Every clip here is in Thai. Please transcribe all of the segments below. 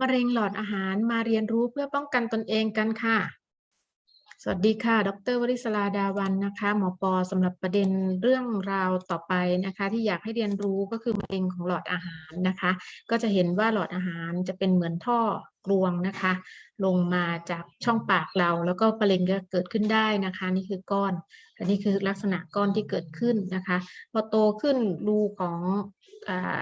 มะเร็งหลอดอาหารมาเรียนรู้เพื่อป้องกันตนเองกันค่ะ สวัสดีค่ะ ดรวริศราดาวันนะคะ หมอปอสำหรับประเด็นเรื่องราวต่อไปนะคะ ที่อยากให้เรียนรู้ก็คือมะเร็งของหลอดอาหารนะคะ ก็จะเห็นว่าหลอดอาหารจะเป็นเหมือนท่อกรวงนะคะ ลงมาจากช่องปากเรา แล้วก็มะเร็งก็เกิดขึ้นได้นะคะ นี่คือก้อนอันนี้คือลักษณะก้อนที่เกิดขึ้นนะคะ พอโตขึ้นรูของอ่า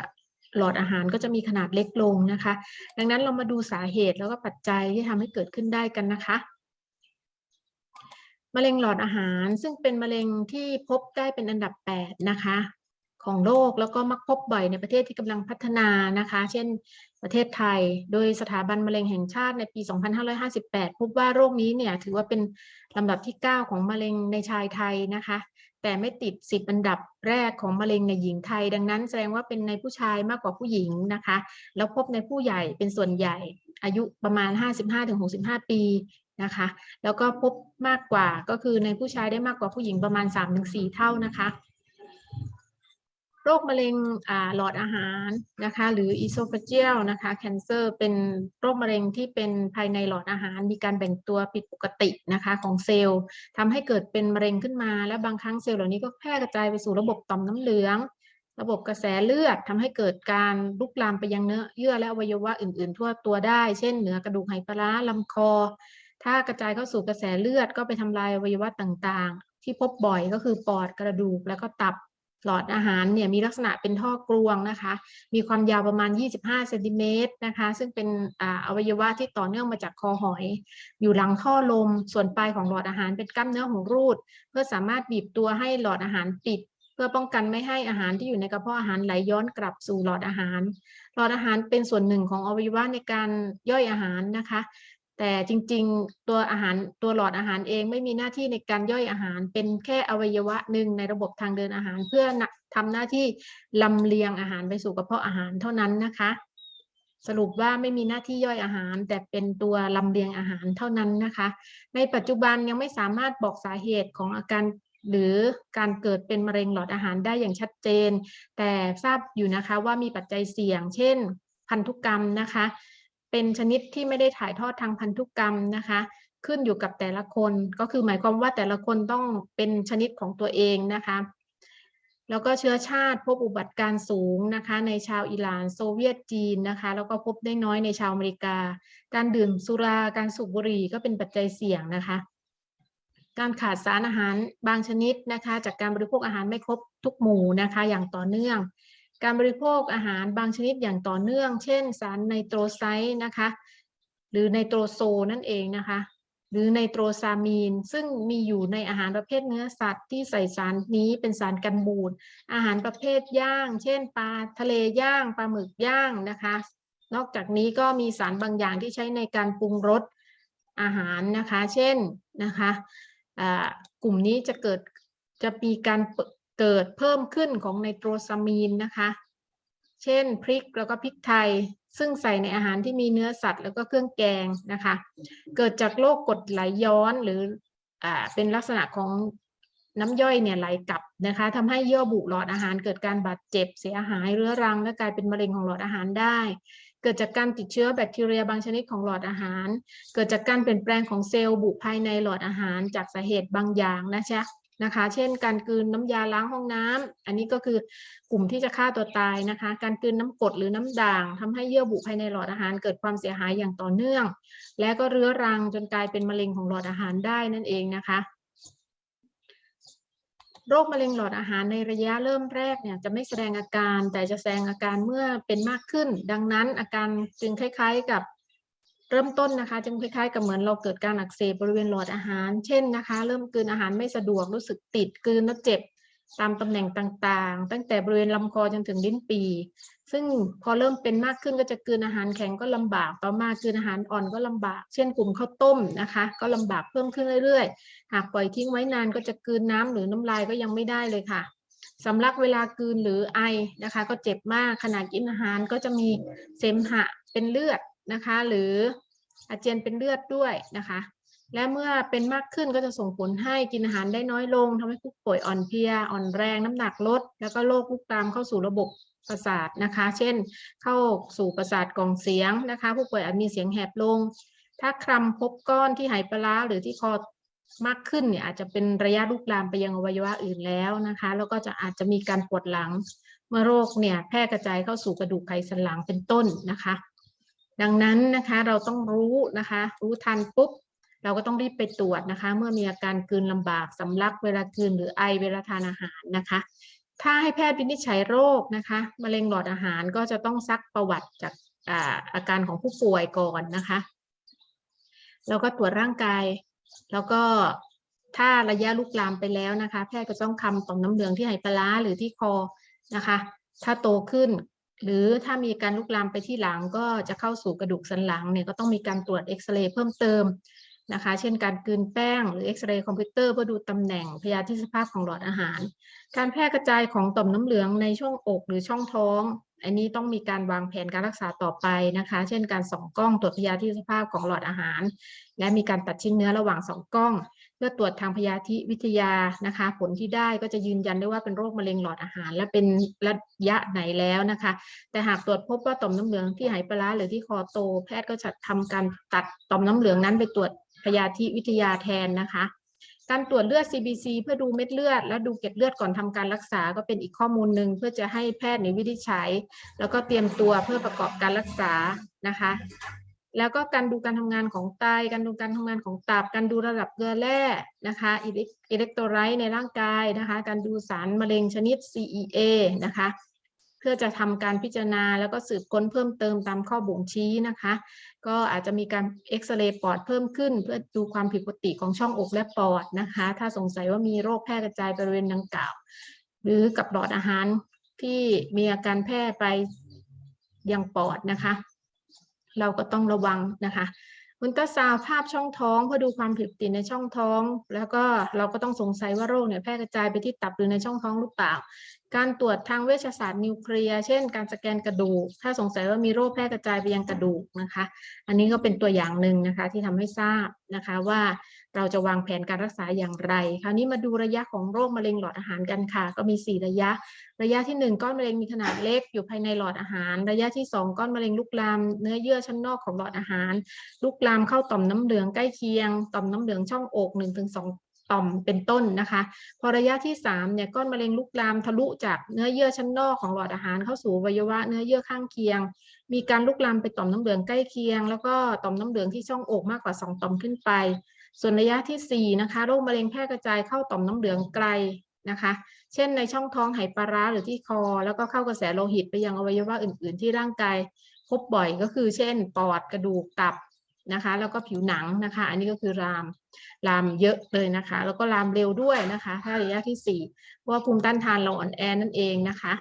หลอดอาหารก็จะมีขนาดเล็กลงนะคะ ดังนั้นเรามาดูสาเหตุแล้วก็ปัจจัยที่ทำให้เกิดขึ้นได้กันนะคะมะเร็งหลอดอาหารซึ่งเป็นมะเร็งที่พบได้เป็นอันดับ 8 นะคะ ของโลกแล้วก็มักพบบ่อยในประเทศที่กำลังพัฒนานะคะ เช่นประเทศไทย โดยสถาบันมะเร็งแห่งชาติในปี 2558 พบว่าโรคนี้เนี่ยถือว่าเป็นลำดับที่ 9 ของมะเร็งในชายไทยนะคะ แต่ไม่ติดสิบอันดับแรกของมะเร็งในหญิงไทย ดังนั้นแสดงว่าเป็นในผู้ชายมากกว่าผู้หญิงนะคะ แล้วพบในผู้ใหญ่เป็นส่วนใหญ่อายุประมาณ 55-65 ปีนะคะ แล้วก็พบมากกว่าก็คือในผู้ชายได้มากกว่าผู้หญิงประมาณ 3-4 เท่านะคะ โรคมะเร็งหลอดอาหารนะคะ หรือ esophageal นะคะ cancer เป็นโรคมะเร็งที่เป็นภายในหลอดอาหาร มีการแบ่งตัวผิดปกตินะคะของเซลล์ทำให้เกิดเป็นมะเร็งขึ้นมา และบางครั้งเซลล์เหล่านี้ก็แพร่กระจายไปสู่ระบบต่อมน้ำเหลือง ระบบกระแสเลือดทำให้เกิดการลุกลามไปยังเนื้อเยื่อและอวัยวะอื่น ๆ ทั่วตัวได้ เช่นเหนือกระดูกไหปลาร้าลำคอ ถ้ากระจายเข้าสู่กระแสเลือดก็ไปทำลายอวัยวะต่างๆ ที่พบบ่อยก็คือปอดกระดูกแล้วก็ตับ หลอดอาหารเนี่ยมีลักษณะเป็นท่อกรวงนะคะ มีความยาวประมาณ 25เซนติเมตรนะคะ ซึ่งเป็นออวัยวะที่ต่อเนื่องมาจากคอหอย อยู่หลังท่อลม ส่วนปลายของหลอดอาหารเป็นกล้ามเนื้อของรูด เพื่อสามารถบีบตัวให้หลอดอาหารปิด เพื่อป้องกันไม่ให้อาหารที่อยู่ในกระเพาะอาหารไหลย้อนกลับสู่หลอดอาหาร หลอดอาหารเป็นส่วนหนึ่งของอวัยวะในการย่อยอาหารนะคะ แต่จริงๆ ตัวอาหารตัวหลอดอาหารเองไม่มีหน้าที่ในการย่อยอาหาร เป็นแค่อวัยวะหนึ่งในระบบทางเดินอาหาร เพื่อทำหน้าที่ลำเลียงอาหารไปสู่กระเพาะอาหารเท่านั้นนะคะ สรุปว่าไม่มีหน้าที่ย่อยอาหาร แต่เป็นตัวลำเลียงอาหารเท่านั้นนะคะ ในปัจจุบันยังไม่สามารถบอกสาเหตุของอาการหรือการเกิดเป็นมะเร็งหลอดอาหารได้อย่างชัดเจน แต่ทราบอยู่นะคะว่ามีปัจจัยเสี่ยง เช่น พันธุกรรมนะคะ เป็นชนิดที่ไม่ได้ถ่ายทอดทางพันธุกรรมนะคะ ขึ้นอยู่กับแต่ละคนก็คือหมายความว่าแต่ละคนต้องเป็นชนิดของตัวเองนะคะ แล้วก็เชื้อชาติพบอุบัติการ์สูงนะคะ ในชาวอิหร่านโซเวียตจีนนะคะ แล้วก็พบได้น้อยในชาวอเมริกา การดื่มสุราการสูบบุหรี่ก็เป็นปัจจัยเสี่ยงนะคะ การขาดสารอาหารบางชนิดนะคะ จากการบริโภคอาหารไม่ครบทุกหมู่นะคะ อย่างต่อเนื่อง การบริโภคอาหารบางชนิดอย่างต่อเนื่อง เช่น สารไนโตรไซด์นะคะ หรือไนโตรโซนั่นเองนะคะ หรือไนโตรซามีน ซึ่งมีอยู่ในอาหารประเภทเนื้อสัตว์ที่ใส่สารนี้เป็นสารกันบูด อาหารประเภทย่าง เช่น ปลาทะเลย่าง ปลาหมึกย่างนะคะ นอกจากนี้ก็มีสารบางอย่างที่ใช้ในการปรุงรสอาหารนะคะ เช่นนะคะกลุ่มนี้จะเกิดจะมีการ เกิดเพิ่มขึ้นของไนโตรซามีนนะคะ เช่นพริกแล้วก็พริกไทย ซึ่งใส่ในอาหารที่มีเนื้อสัตว์แล้วก็เครื่องแกงนะคะ เกิดจากโรคกรดไหลย้อนหรืออเป็นลักษณะของน้ำย่อยเนี่ยไหลกลับนะคะทำให้เยื่อบุหลอดอาหารเกิดการบาดเจ็บเสียหายเรื้อรัง และกลายเป็นมะเร็งของหลอดอาหารได้ เกิดจากการติดเชื้อแบคทีเรียบางชนิดของหลอดอาหาร เกิดจากการเปลี่ยนแปลงของเซลล์บุภายในหลอดอาหารจากสาเหตุบางอย่างนะจ๊ะ นะคะ เช่น การกลืนน้ำยาล้างห้องน้ำอันนี้ก็คือกลุ่มที่จะฆ่าตัวตายนะคะ การกลืนน้ำกรดหรือน้ำด่างทำให้เยื่อบุภายในหลอดอาหารเกิดความเสียหายอย่างต่อเนื่อง และก็เรื้อรังจนกลายเป็นมะเร็งของหลอดอาหารได้นั่นเองนะคะโรคมะเร็งหลอดอาหารในระยะเริ่มแรกเนี่ยจะไม่แสดงอาการแต่จะแสดงอาการเมื่อเป็นมากขึ้น ดังนั้นอาการจึงคล้าย ๆ กับ เริ่มต้นนะคะจึงคล้ายๆกับเหมือนเราเกิดการอักเสบบริเวณหลอดอาหาร เช่นนะคะ เริ่มกลืนอาหารไม่สะดวกรู้สึกติดกลืนแล้วเจ็บตามตำแหน่งต่างๆ ตั้งแต่บริเวณลำคอจนถึงลิ้นปี ซึ่งพอเริ่มเป็นมากขึ้นก็จะกลืนอาหารแข็งก็ลำบาก ต่อมากลืนอาหารอ่อนก็ลำบาก เช่นกลุ่มข้าวต้มนะคะ ก็ลำบากเพิ่มขึ้นเรื่อยๆ หากปล่อยทิ้งไว้นานก็จะกลืนน้ำหรือน้ำลายก็ยังไม่ได้เลยค่ะสำลักเวลากลืนหรือไอนะคะ ก็เจ็บมากขณะกินอาหารก็จะมีเสมหะเป็นเลือด นะคะ หรืออาเจียนเป็นเลือดด้วยนะคะ และเมื่อเป็นมากขึ้นก็จะส่งผลให้กินอาหารได้น้อยลงทำให้ผู้ป่วยอ่อนเพลียอ่อนแรงน้ำหนักลด แล้วก็โรคลุกลามเข้าสู่ระบบประสาทนะคะ เช่น เข้าสู่ประสาทกล่องเสียงนะคะ ผู้ป่วยอาจมีเสียงแหบลง ถ้าคลำพบก้อนที่ไหปลาร้าหรือที่คอมากขึ้นเนี่ยอาจจะเป็นระยะลุกลามไปยังอวัยวะอื่นแล้วนะคะ แล้วก็จะอาจจะมีการปวดหลัง เมื่อโรคเนี่ยแพร่กระจายเข้าสู่กระดูกไขสันหลังเป็นต้นนะคะ ดังนั้นนะคะเราต้องรู้นะคะ รู้ทันปุ๊บ เราก็ต้องรีบไปตรวจนะคะ เมื่อมีอาการกลืนลำบากสำลักเวลากลืนหรือไอเวลาทานอาหารนะคะ ถ้าให้แพทย์วินิจฉัยโรคนะคะมะเร็งหลอดอาหารก็จะต้องซักประวัติจากอาอาการของผู้ป่วยก่อนนะคะแล้วก็ตรวจร่างกาย แล้วก็ถ้าระยะลุกลามไปแล้วนะคะ แพทย์ก็ต้องคำต่อมน้ำเหลืองที่ไหปลาร้าหรือที่คอนะคะ ถ้าโตขึ้น หรือถ้ามีการลุกลามไปที่หลังก็จะเข้าสู่กระดูกสันหลังเนี่ยก็ต้องมีการตรวจเอ็กซเรย์เพิ่มเติมนะคะ เช่นการกลืนแป้งหรือเอ็กซเรย์คอมพิวเตอร์เพื่อดูตำแหน่งพยาธิสภาพของหลอดอาหาร การแพร่กระจายของต่อมน้ำเหลืองในช่องอกหรือช่องท้อง อันนี้ต้องมีการวางแผนการรักษาต่อไปนะคะ เช่นการส่องกล้องตรวจพยาธิสภาพของหลอดอาหาร และมีการตัดชิ้นเนื้อระหว่างสองกล้อง เพื่อตรวจทางพยาธิวิทยานะคะ ผลที่ได้ก็จะยืนยันได้ว่าเป็นโรคมะเร็งหลอดอาหาร และเป็นระยะไหนแล้วนะคะ แต่หากตรวจพบว่าต่อมน้ำเหลืองที่ไหปลาหรือที่คอโต แพทย์ก็จะทำการตัดต่อมน้ำเหลืองนั้นไปตรวจพยาธิวิทยาแทนนะคะ การตรวจเลือด CBC เพื่อดูเม็ดเลือด และดูเกล็ดเลือดก่อนทำการรักษาก็เป็นอีกข้อมูลหนึ่งเพื่อจะให้แพทย์ในวินิจฉัย แล้วก็เตรียมตัวเพื่อประกอบการรักษานะคะ แล้วก็การดูการทำงานของไต การดูการทำงานของตับ การดูระดับเกลือแร่นะคะอิเล็กโทรไลต์ในร่างกายนะคะ การดูสารมะเร็งชนิด CEA นะคะ เพื่อจะทำการพิจารณาแล้วก็สืบค้นเพิ่มเติมตามข้อบ่งชี้นะคะ ก็อาจจะมีการเอ็กซเรย์ปอดเพิ่มขึ้น เพื่อดูความผิดปกติของช่องอกและปอดนะคะ ถ้าสงสัยว่ามีโรคแพร่กระจายบริเวณดังกล่าว หรือกับหลอดอาหารที่มีอาการแพร่ไปยังปอดนะคะ เราก็ต้องระวังนะคะอุลตราซาวภาพช่องท้องเพื่อดูความผิดปกติในช่องท้อง แล้วก็เราก็ต้องสงสัยว่าโรคเนี่ยแพร่กระจายไปที่ตับหรือในช่องท้องหรือเปล่า การตรวจทางเวชศาสตร์นิวเคลียร์เช่น การสแกนกระดูก ถ้าสงสัยว่ามีโรคแพร่กระจายไปยังกระดูกนะคะ อันนี้ก็เป็นตัวอย่างหนึ่งนะคะที่ทำให้ทราบนะคะว่า เราจะวางแผนการรักษาอย่างไร คราวนี้มาดูระยะของโรคมะเร็งหลอดอาหารกันค่ะ ก็มี 4 ระยะ ระยะที่ 1 ก้อนมะเร็งมีขนาดเล็กอยู่ภายในหลอดอาหาร ระยะที่ 2 ก้อนมะเร็งลุกลามเนื้อเยื่อชั้นนอกของหลอดอาหาร ลุกลามเข้าต่อมน้ำเหลืองใกล้เคียง ต่อมน้ำเหลืองช่องอก1-2ต่อมเป็นต้นนะคะ พอระยะที่3เนี่ยก้อนมะเร็งลุกลามทะลุจากเนื้อเยื่อชั้นนอกของหลอดอาหารเข้าสู่วัยวะเนื้อเยื่อข้างเคียง มีการลุกลามไปต่อมน้ำเหลืองใกล้เคียง แล้วก็ต่อมน้ำเหลืองที่ช่องอกมากกว่า 2 ต่อมขึ้นไป ส่วนระยะที่ 4 นะคะโรคมะเร็งแพร่กระจายเข้าต่อมน้ำเหลืองไกลนะคะ เช่นในช่องท้องไหปลาร้าหรือที่คอ แล้วก็เข้ากระแสโลหิตไปยังอวัยวะอื่น ๆ ที่ร่างกายพบบ่อยก็คือ เช่น ปอดกระดูกตับนะคะ แล้วก็ผิวหนังนะคะ อันนี้ก็คือรามรามเยอะเลยนะคะ แล้วก็รามเร็วด้วยนะคะ ถ้าระยะที่4เพราะว่าภูมิต้านทานเราอ่อนแอนั่นเองนะคะ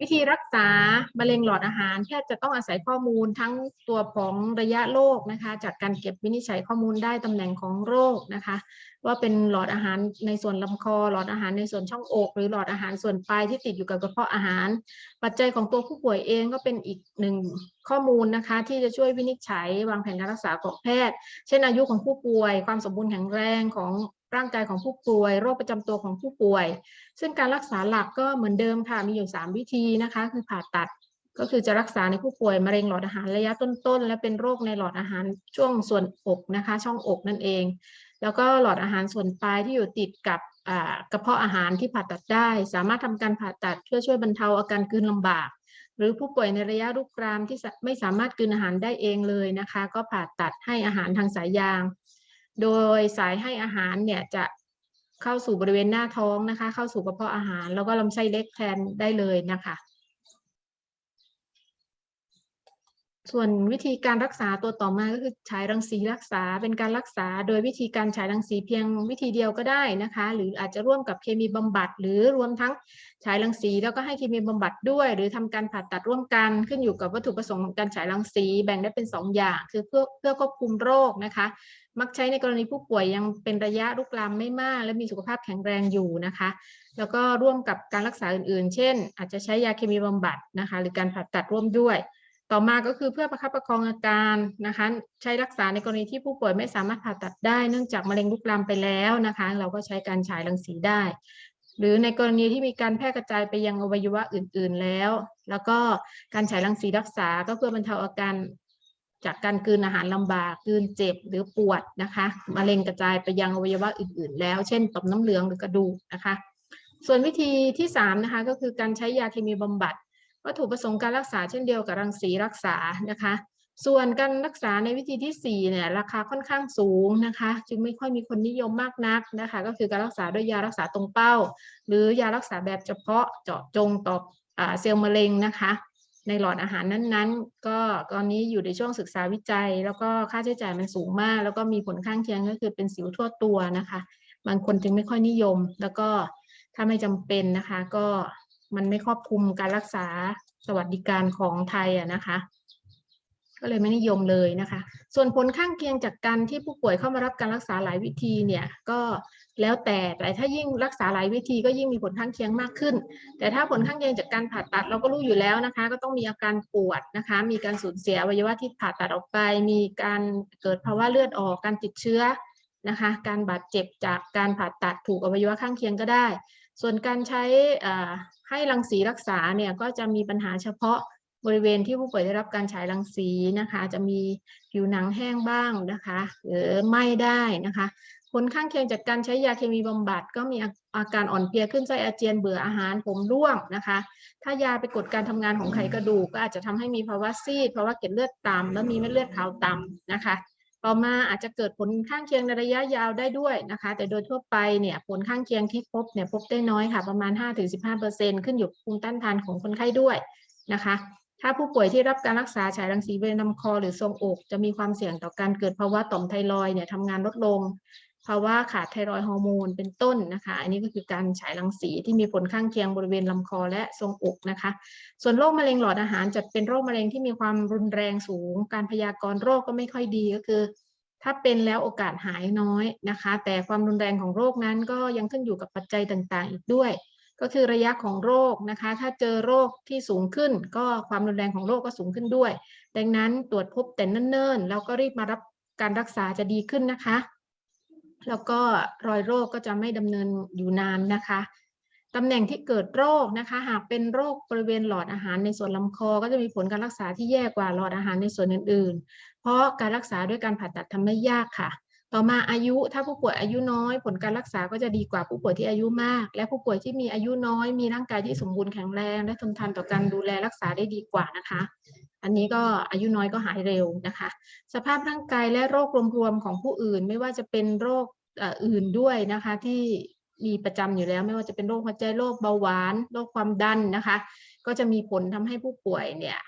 วิธีรักษามะเร็งหลอดอาหารแพทย์จะต้องอาศัยข้อมูลทั้งตัวของระยะโรคนะคะ จากการเก็บวินิจฉัยข้อมูลได้ตำแหน่งของโรคนะคะ ว่าเป็นหลอดอาหารในส่วนลำคอ หลอดอาหารในส่วนช่องอก หรือหลอดอาหารส่วนปลายที่ติดอยู่กับกระเพาะอาหาร ปัจจัยของตัวผู้ป่วยเองก็เป็นอีกหนึ่งข้อมูลนะคะ ที่จะช่วยวินิจฉัยวางแผนการรักษาของแพทย์ เช่นอายุของผู้ป่วย ความสมบูรณ์แข็งแรงของ ร่างกายของผู้ป่วย โรคประจำตัวของผู้ป่วย ซึ่งการรักษาหลักก็เหมือนเดิมค่ะ มีอยู่ 3 วิธีนะคะ คือผ่าตัด ก็คือจะรักษาในผู้ป่วยมะเร็งหลอดอาหารระยะต้นๆ และเป็นโรคในหลอดอาหารช่วงส่วนอกนะคะ ช่องอกนั่นเอง แล้วก็หลอดอาหารส่วนปลายที่อยู่ติดกับกระเพาะอาหารที่ผ่าตัดได้ สามารถทำการผ่าตัดเพื่อช่วยบรรเทาอาการกลืนลำบาก หรือผู้ป่วยในระยะลุกรามที่ไม่สามารถกลืนอาหารได้เองเลยนะคะ ก็ผ่าตัดให้อาหารทางสายยาง โดยสายให้อาหารเนี่ยจะเข้าสู่บริเวณหน้าท้องนะคะ เข้าสู่กระเพาะอาหาร แล้วก็ลำไส้เล็กแทนได้เลยนะคะ ส่วนวิธีการรักษาตัวต่อมาก็คือฉายรังสีรักษาเป็นการรักษา โดยวิธีการฉายรังสีเพียงวิธีเดียวก็ได้นะคะ หรืออาจจะร่วมกับเคมีบำบัด หรือรวมทั้งฉายรังสีแล้วก็ให้เคมีบำบัดด้วย หรือทำการผ่าตัดร่วมกันขึ้นอยู่กับวัตถุประสงค์ของการฉายรังสีแบ่งได้เป็น 2 อย่าง คือเพื่อเพื่อควบคุมโรคนะคะ มักใช้ในกรณีผู้ป่วยยังเป็นระยะลุกลามไม่มาก และมีสุขภาพแข็งแรงอยู่นะคะ แล้วก็ร่วมกับการรักษาอื่น ๆ เช่น อาจจะใช้ยาเคมีบำบัดนะคะ หรือการผ่าตัดร่วมด้วย ต่อมาก็คือเพื่อประคับประคองอาการนะคะ ใช้รักษาในกรณีที่ผู้ป่วยไม่สามารถผ่าตัดได้ เนื่องจากมะเร็งลุกลามไปแล้วนะคะ เราก็ใช้การฉายรังสีได้ หรือในกรณีที่มีการแพร่กระจายไปยังอวัยวะอื่น ๆแล้ว แล้วก็การฉายรังสีรักษาก็เพื่อบรรเทาอาการจากการกืนอาหารลำบากกืนเจ็บหรือปวดนะคะมะเร็งกระจายไปยังอวัยวะอื่น ๆ แล้ว เช่นต่อมน้ำเหลืองหรือกระดูกนะคะ ส่วนวิธีที่สามนะคะก็คือการใช้ยาเคมีบำบัด วัตถุประสงค์การรักษาเช่นเดียวกับรังสีรักษานะคะ ส่วนการรักษาในวิธีที่4เนี่ยราคาค่อนข้างสูงนะคะ จึงไม่ค่อยมีคนนิยมมากนักนะคะ ก็คือการรักษาด้วยยารักษาตรงเป้า หรือยารักษาแบบเฉพาะเจาะจงต่ออเซลล์มะเร็งนะคะในหลอดอาหารนั้นๆ ก็ตอนนี้อยู่ในช่วงศึกษาวิจัย แล้วก็ค่าใช้จ่ายมันสูงมาก แล้วก็มีผลข้างเคียงก็คือเป็นสิวทั่วตัวนะคะ บางคนจึงไม่ค่อยนิยม แล้วก็ถ้าไม่จำเป็นนะคะ ก็ มันไม่ครอบคลุมการรักษาสวัสดิการของไทยอะนะคะ ก็เลยไม่นิยมเลยนะคะ ส่วนผลข้างเคียงจากการที่ผู้ป่วยเข้ามารับการรักษาหลายวิธีเนี่ยก็แล้วแต่แต่ถ้ายิ่งรักษาหลายวิธีก็ยิ่งมีผลข้างเคียงมากขึ้น แต่ถ้าผลข้างเคียงจากการผ่าตัดเราก็รู้อยู่แล้วนะคะ ก็ต้องมีอาการปวดนะคะ มีการสูญเสียอวัยวะที่ผ่าตัดออกไป มีการเกิดภาวะเลือดออกการติดเชื้อนะคะ การบาดเจ็บจากการผ่าตัดถูกอวัยวะข้างเคียงก็ได้ ส่วนการใช้อ่า ให้รังสีรักษาเนี่ยก็จะมีปัญหาเฉพาะบริเวณที่ผู้ป่วยได้รับการฉายรังสีนะคะ จะมีผิวหนังแห้งบ้างนะคะหรือไหม้ได้นะคะผลข้างเคียงจากการใช้ยาเคมีบำบัด ก็มีอาการอ่อนเพลียขึ้นไส้อาเจียนเบื่ออาหารผมร่วงนะคะ ถ้ายาไปกดการทำงานของไขกระดูกก็อาจจะทำให้มีภาวะซีดภาวะเกล็ดเลือดต่ำแล้วมีเม็ดเลือดขาวต่ำนะคะ ต่อมาอาจจะเกิดผลข้างเคียงในระยะยาวได้ด้วยนะคะ แต่โดยทั่วไปเนี่ยผลข้างเคียงที่พบเนี่ยพบได้น้อยค่ะ ประมาณ 5-15%ขึ้นอยู่กับภูมิต้านทานของคนไข้ด้วยนะคะ ถ้าผู้ป่วยที่รับการรักษาฉายรังสีบริเวณลำคอหรือทรวงอก จะมีความเสี่ยงต่อการเกิดภาวะต่อมไทรอยด์เนี่ยทำงานลดลงาวะขาดไทรอยฮอร์โมนเป็นต้นนะคะ อันนี้ก็คือการฉายรังสีที่มีผลข้างเคียงบริเวณลำคอและทรงอกนะคะ ส่วนโรคมะเร็งหลอดอาหารจัดเป็นโรคมะเร็งที่มีความรุนแรงสูง การพยากรณ์โรคก็ไม่ค่อยดีก็คือ ถ้าเป็นแล้วโอกาสหายน้อยนะคะ แต่ความรุนแรงของโรคนั้นก็ยังขึ้นอยู่กับปัจจัยต่างๆ อีกด้วย ก็คือระยะของโรคนะคะ ถ้าเจอโรคที่สูงขึ้น ก็ความรุนแรงของโรคก็สูงขึ้นด้วย ดังนั้นตรวจพบแต่เนิ่นๆแล้วก็รีบมารับการรักษาจะดีขึ้นนะคะ แล้วก็รอยโรคก็จะไม่ดำเนินอยู่นานนะคะตำแหน่งที่เกิดโรคนะคะ หากเป็นโรคบริเวณหลอดอาหารในส่วนลำคอ ก็จะมีผลการรักษาที่แย่กว่าหลอดอาหารในส่วนอื่น ๆ เพราะการรักษาด้วยการผ่าตัดทำได้ยากค่ะ ต่อมาอายุถ้าผู้ป่วยอายุน้อย ผลการรักษาก็จะดีกว่าผู้ป่วยที่อายุมาก และผู้ป่วยที่มีอายุน้อย มีร่างกายที่สมบูรณ์แข็งแรง และทนทานต่อการดูแลรักษาได้ดีกว่านะคะ อันนี้ก็อายุน้อยก็หายเร็วนะคะ สภาพร่างกายและโรครวมๆของผู้อื่น ไม่ว่าจะเป็นโรคอื่นด้วยนะคะที่มีประจำอยู่แล้วไม่ว่าจะเป็นโรคหัวใจโรคเบาหวานโรคความดันนะคะ ก็จะมีผลทำให้ผู้ป่วยเนี่ย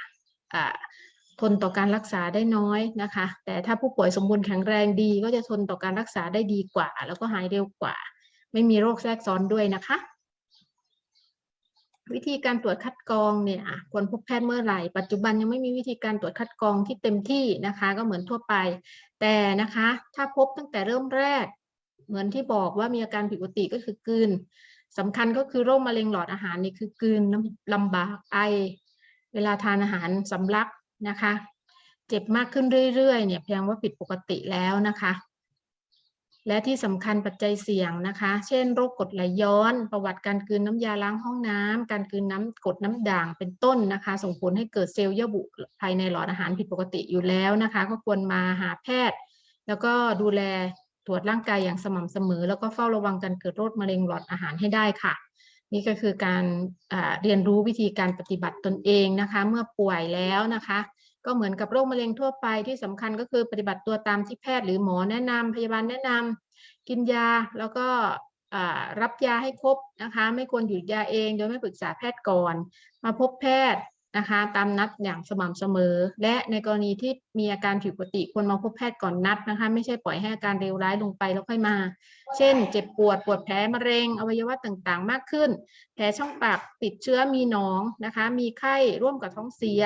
ทนต่อการรักษาได้น้อยนะคะ แต่ถ้าผู้ป่วยสมบูรณ์แข็งแรงดี ก็จะทนต่อการรักษาได้ดีกว่า แล้วก็หายเร็วกว่า ไม่มีโรคแทรกซ้อนด้วยนะคะ วิธีการตรวจคัดกรองเนี่ยควรพบแพทย์เมื่อไหร่ ปัจจุบันยังไม่มีวิธีการตรวจคัดกรองที่เต็มที่นะคะ ก็เหมือนทั่วไป แต่นะคะ ถ้าพบตั้งแต่เริ่มแรก เหมือนที่บอกว่ามีอาการผิดปกติก็คือกลืนสำคัญก็คือโรคมะเร็งหลอดอาหารนี่คือกลืนลำบากไอ เวลาทานอาหารสำลักนะคะ เจ็บมากขึ้นเรื่อยๆเนี่ยแพงว่าผิดปกติแล้วนะคะ และที่สำคัญปัจจัยเสี่ยงนะคะ เช่น โรคกรดไหลย้อน ประวัติการกืนน้ำยาล้างห้องน้ำ การกืนน้ำกรดน้ำด่างเป็นต้นนะคะ ส่งผลให้เกิดเซลล์เยื่อบุภายในหลอดอาหารผิดปกติอยู่แล้วนะคะ ก็ควรมาหาแพทย์ แล้วก็ดูแลตรวจร่างกายอย่างสม่ำเสมอ แล้วก็เฝ้าระวังการเกิดโรคมะเร็งหลอดอาหารให้ได้ค่ะ นี่ก็คือการเรียนรู้วิธีการปฏิบัติตนเองนะคะ เมื่อป่วยแล้วนะคะ ก็เหมือนกับโรคมะเร็งทั่วไปที่สำคัญก็คือปฏิบัติตัวตามที่แพทย์หรือหมอแนะนำพยาบาลแนะนำกินยาแล้วก็รับยาให้ครบนะคะไม่ควรหยุดยาเองโดยไม่ปรึกษาแพทย์ก่อน มาพบแพทย์นะคะตามนัดอย่างสม่ำเสมอ และในกรณีที่มีอาการผิดปกติควรมาพบแพทย์ก่อนนัดนะคะไม่ใช่ปล่อยให้อาการเลวร้ายลงไปแล้วค่อยมา เช่น เจ็บปวดปวดแผลมะเร็งอวัยวะต่างๆ มากขึ้น แผลช่องปากติดเชื้อมีหนองนะคะมีไข้ร่วมกับท้องเสีย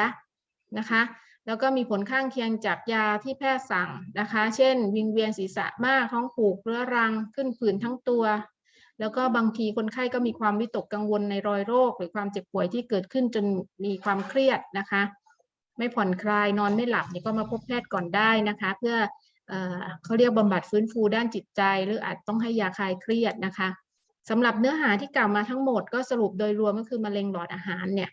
นะคะ แล้วก็มีผลข้างเคียงจากยาที่แพทย์สั่งนะคะ เช่น วิงเวียนศีรษะมาก ท้องผูกเรื้อรัง ขึ้นผื่นทั้งตัว แล้วก็บางทีคนไข้ก็มีความวิตกกังวลในรอยโรค หรือความเจ็บป่วยที่เกิดขึ้นจนมีความเครียดนะคะ ไม่ผ่อนคลาย นอนไม่หลับเนี่ยก็มาพบแพทย์ก่อนได้นะคะ เพื่อเออเขาเรียกบำบัดฟื้นฟูด้านจิตใจ หรืออาจต้องให้ยาคลายเครียดนะคะสำหรับเนื้อหาที่กล่าวมาทั้งหมดก็สรุปโดยรวมก็คือมะเร็งหลอดอาหารเนี่ย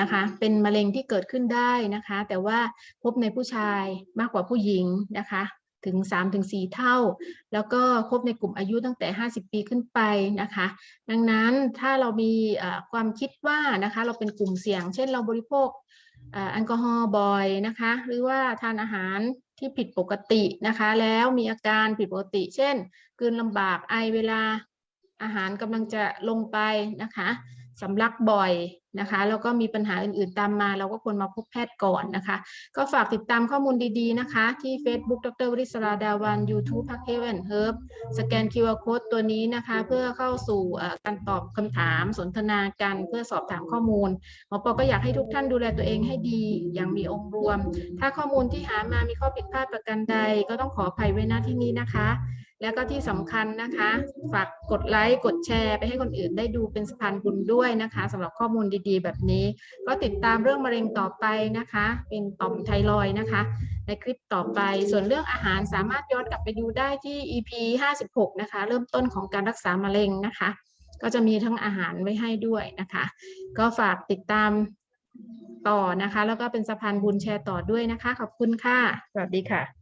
นะคะ เป็นมะเร็งที่เกิดขึ้นได้นะคะ แต่ว่าพบในผู้ชายมากกว่าผู้หญิงนะคะถึง 3-4 เท่า แล้วก็พบในกลุ่มอายุตั้งแต่ 50 ปีขึ้นไปนะคะ ดังนั้นถ้าเรามีความคิดว่านะคะเราเป็นกลุ่มเสี่ยง เช่นเราบริโภคแอลกอฮอล์บ่อยนะคะ หรือว่าทานอาหารที่ผิดปกตินะคะ แล้วมีอาการผิดปกติ เช่นกลืนลำบากไอเวลาอาหารกำลังจะลงไปนะคะ สำลักบ่อยนะคะ แล้วก็มีปัญหาอื่นๆตามมา เราก็ควรมาพบแพทย์ก่อนนะคะ ก็ฝากติดตามข้อมูลดีๆนะคะ ที่ Facebook ดรวริศราดาวัน YouTube พักเฮเวนเฮิร์บสแกน QR Code ตัวนี้นะคะ เพื่อเข้าสู่การตอบคำถามสนทนากันเพื่อสอบถามข้อมูลหมอปอก็อยากให้ทุกท่านดูแลตัวเองให้ดี อย่างมีองค์รวม ถ้าข้อมูลที่หามามีข้อผิดพลาดประการใด ก็ต้องขออภัยไว้หน้าที่นี้นะคะ แล้วก็ที่สำคัญนะคะ ฝากกดไลค์กดแชร์ไปให้คนอื่นได้ดูเป็นสะพานบุญด้วยนะคะสำหรับข้อมูลดีๆ แบบนี้ ก็ติดตามเรื่องมะเร็งต่อไปนะคะ เป็นต่อมไทรอยนะคะ ในคลิปต่อไปส่วนเรื่องอาหารสามารถย้อนกลับไปดูได้ที่ EP 56 นะคะ เริ่มต้นของการรักษามะเร็งนะคะ ก็จะมีทั้งอาหารไว้ให้ด้วยนะคะ ก็ฝากติดตามต่อนะคะ แล้วก็เป็นสะพานบุญแชร์ต่อด้วยนะคะ ขอบคุณค่ะ สวัสดีค่ะ